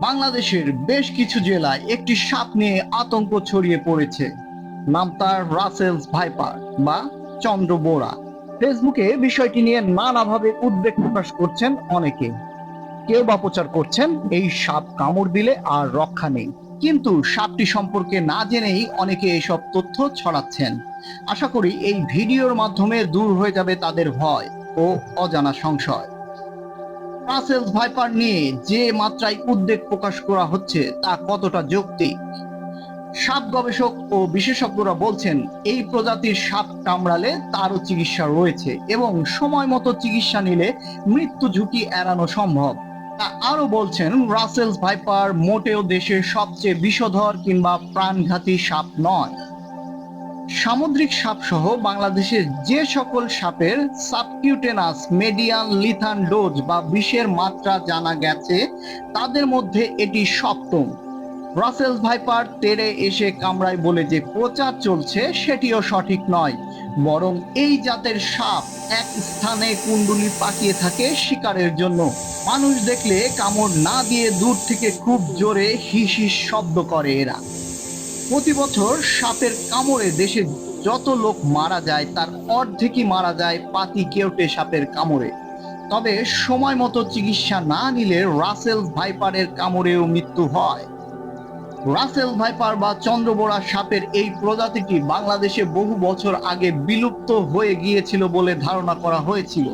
বাংলাদেশের বেশ কিছু জেলায় একটি সাপ নিয়ে আতঙ্ক ছড়িয়ে পড়েছে। নাম তার রাসেলস ভাইপার বা চন্দ্র বোরা ফেসবুকে বিষয়টি নিয়ে নানাভাবে উদ্বেগ প্রকাশ করছেন অনেকে। কেউ বা প্রচার করছেন, এই সাপ কামড় দিলে আর রক্ষা নেই। কিন্তু সাপটি সম্পর্কে না জেনেই অনেকে এইসব তথ্য ছড়াচ্ছেন। আশা করি এই ভিডিওর মাধ্যমে দূর হয়ে যাবে তাদের ভয় ও অজানা সংশয়। রাসেলস ভাইপার নিয়ে যে মাত্রায় উদ্বেগ প্রকাশ করা হচ্ছে তা কতটা যৌক্তিক? সাপ গবেষক ও বিশেষজ্ঞরা বলছেন, এই প্রজাতির সাপ কামড়ালে তারও চিকিৎসা রয়েছে এবং সময় মতো চিকিৎসা নিলে মৃত্যু ঝুঁকি এড়ানো সম্ভব। তা বলছেন রাসেলস ভাইপার মোটেও দেশের সবচেয়ে বিষধর কিংবা প্রাণঘাতী সাপ নয়। সামুদ্রিক সাপ সহ বাংলাদেশের যে সকল সাপের সাবকিউটেনাস, মেডিয়ান, লিথান ডোজ বা বিষের মাত্রা জানা গেছে, তাদের মধ্যে এটি সপ্তম। রাসেলস ভাইপার তেরে এসে কামড়ায় বলে যে প্রচার চলছে, সেটিও সঠিক নয়। বরং এই জাতের সাপ এক স্থানে কুণ্ডুলি পাকিয়ে থাকে শিকারের জন্য। মানুষ দেখলে কামড় না দিয়ে দূর থেকে খুব জোরে হিস শব্দ করে এরা। প্রতি বছর সাপের কামড়ে দেশে যত লোক মারা যায়, তার অর্ধেকই মারা যায় পাতি কেউটে সাপের কামড়ে। তবে সময় মতো চিকিৎসা না নিলে রাসেল ভাইপারের কামড়েও মৃত্যু হয়। রাসেল ভাইপার বা চন্দ্রবোড়া সাপের এই প্রজাতিটি বাংলাদেশে বহু বছর আগে বিলুপ্ত হয়ে গিয়েছিল বলে ধারণা করা হয়েছিল।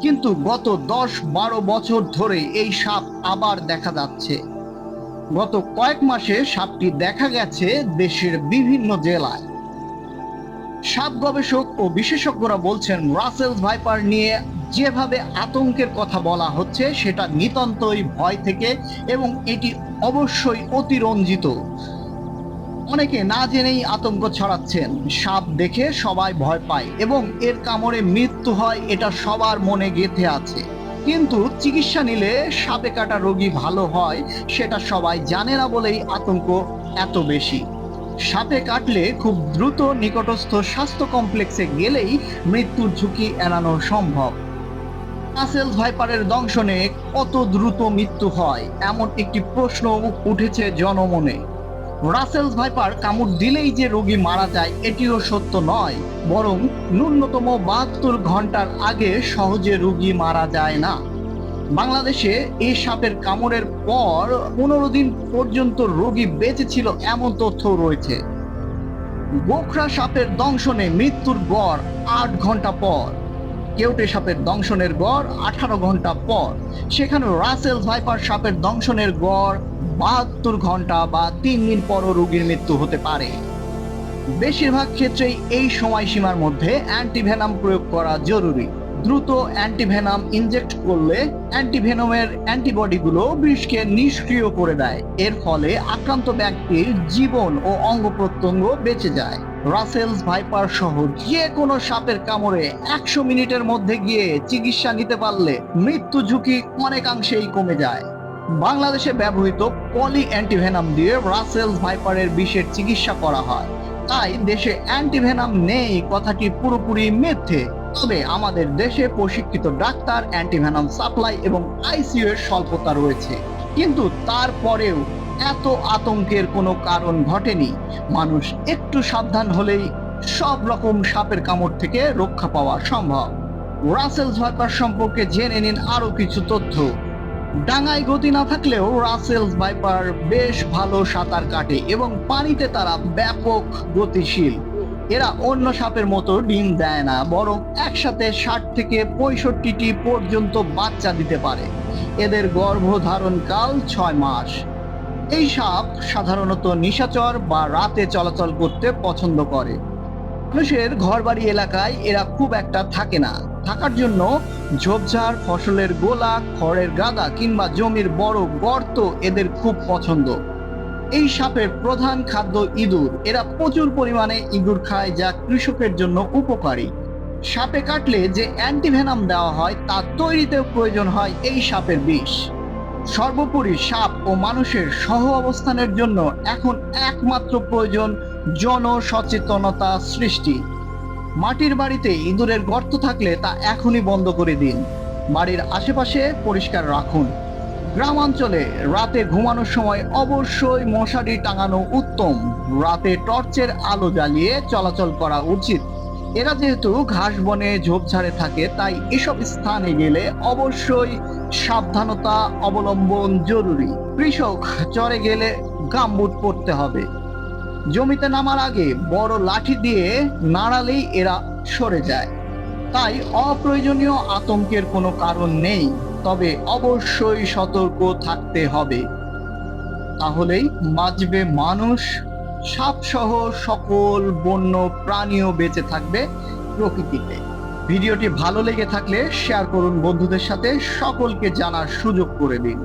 কিন্তু গত দশ বারো বছর ধরে এই সাপ আবার দেখা যাচ্ছে। গত কয়েক মাসে সাপটি দেখা গেছে দেশের বিভিন্ন জেলায়। সাপ গবেষক ও বিশেষজ্ঞরা বলছেন, রাসেল ভাইপার নিয়ে যেভাবে আতঙ্কের কথা বলা হচ্ছে, সেটা নিতান্তই ভয় থেকে এবং এটি অবশ্যই অতিরঞ্জিত। অনেকে না জেনেই আতঙ্ক ছড়াচ্ছেন। সাপ দেখে সবাই ভয় পায় এবং এর কামড়ে মৃত্যু হয়, এটা সবার মনে গেঁথে আছে। কিন্তু চিকিৎসা নিলে সাপে কাটা রোগী ভালো হয়, সেটা সবাই জানে না বলেই আতঙ্ক এত বেশি। সাপে কাটলে খুব দ্রুত নিকটস্থ স্বাস্থ্য কমপ্লেক্সে গেলেই মৃত্যুর ঝুঁকি এড়ানো সম্ভব। রাসেল ভাইপারের দংশনে কত দ্রুত মৃত্যু হয়, এমন একটি প্রশ্ন উঠেছে জনমনে। রাসেলস ভাইপার কামড় দিলেই যে রোগী মারা যায়, এটিও সত্য নয়। বরং ন্যূনতম বাহাত্তর ঘণ্টার আগে সহজে রোগী মারা যায় না। বাংলাদেশে এই সাপের কামড়ের পর পনেরো দিন পর্যন্ত রোগী বেঁচে ছিল এমন তথ্য রয়েছে। গোখরা সাপের দংশনে মৃত্যুর গড় আট ঘণ্টা পর। কেউটে সাপের দংশনের গড় আঠারো ঘণ্টা পর। সেখানে রাসেল ভাইপার সাপের দংশনের গড় বাহাত্তর ঘণ্টা বা তিন দিন পরও রোগীর মৃত্যু হতে পারে। বেশিরভাগ ক্ষেত্রেই এই সময়সীমার মধ্যে অ্যান্টিভেনাম প্রয়োগ করা জরুরি। দ্রুত অ্যান্টিভেনাম ইনজেক্ট করলে অ্যান্টিভেনমের অ্যান্টিবডিগুলো বিষকে নিষ্ক্রিয় করে দেয়। এর ফলে আক্রান্ত ব্যক্তির জীবন ও অঙ্গ প্রত্যঙ্গ বেঁচে যায়। রাসেলস ভাইপার সহ যে কোনো সাপের কামড়ে একশো মিনিটের মধ্যে গিয়ে চিকিৎসা নিতে পারলে মৃত্যু ঝুঁকি অনেকাংশেই কমে যায়। বাংলাদেশে ব্যবহৃত পলি অ্যান্টিভেনাম দিয়ে রাসেলস ভাইপারের বিষের চিকিৎসা করা হয়। তাই দেশে অ্যান্টিভেনাম নেই, কথাটি পুরোপুরি মিথ্যে। তবে আমাদের দেশে প্রশিক্ষিত ডাক্তার, অ্যান্টিভেনাম সাপ্লাই এবং আইসিইউ এর স্বল্পতা রয়েছে। কিন্তু তারপরেও এত আতঙ্কের কোনো কারণ ঘটেনি। মানুষ একটু সাবধান হলেই সব রকম সাপের কামড় থেকে রক্ষা পাওয়া সম্ভব। রাসেল ভাইপার সম্পর্কে জেনে নিন আরও কিছু তথ্য। ডাঙায় গতি না থাকলেও রাসেলস ভাইপার বেশ ভালো সাঁতার কাটে এবং পানিতে তারা ব্যাপক গতিশীল। এরা অন্য সাপের মতো ডিম দেয় না, বরং একসাথে ষাট থেকে পঁয়ষট্টিটি পর্যন্ত বাচ্চা দিতে পারে। এদের গর্ভধারণকাল ছয় মাস। এই সাপ সাধারণত নিশাচর বা রাতে চলাচল করতে পছন্দ করে। মানুষের ঘরবাড়ি এলাকায় এরা খুব একটা থাকে না। থাকার জন্য ঝোপঝাড়, ফসলের গোলা, খড়ের গাদা কিংবা জমির বড় গর্ত এদের খুব পছন্দ। এই সাপের প্রধান খাদ্য ইঁদুর। এরা প্রচুর পরিমাণে ইঁদুর খায় যা কৃষকের জন্য উপকারী। সাপে কাটলে যে অ্যান্টিভেনাম দেওয়া হয় তা তৈরিতেও প্রয়োজন হয় এই সাপের বিষ। সর্বোপরি সাপ ও মানুষের সহ অবস্থানের জন্য এখন একমাত্র প্রয়োজন জনসচেতনতা সৃষ্টি। মাটির বাড়িতে ইঁদুরের গর্ত থাকলে তা এখনই বন্ধ করে দিন। বাড়ির আশেপাশে পরিষ্কার রাখুন। গ্রামাঞ্চলে রাতে ঘুমানোর সময় অবশ্যই মশারি টাঙানো উত্তম। রাতে টর্চের আলো জ্বালিয়ে চলাচল করা উচিত। এরা যেহেতু ঘাস বনে ঝোপঝাড়ে থাকে, তাই এসব স্থানে গেলে অবশ্যই সাবধানতা অবলম্বন জরুরি। কৃষক চরে গেলে গামবুট পরতে হবে। জমিতে নামার আগে বড় লাঠি দিয়ে নাড়ালেই এরা সরে যায়। তাই অপ্রয়োজনীয় আতঙ্কের কোনো কারণ নেই, তবে অবশ্যই সতর্ক থাকতে হবে। তাহলেই বাঁচবে মানুষ, সাপসহ সকল বন্য প্রাণীও বেঁচে থাকবে প্রকৃতিতে। ভিডিওটি ভালো লেগে থাকলে শেয়ার করুন বন্ধুদের সাথে সকলকে জানার সুযোগ করে দিন।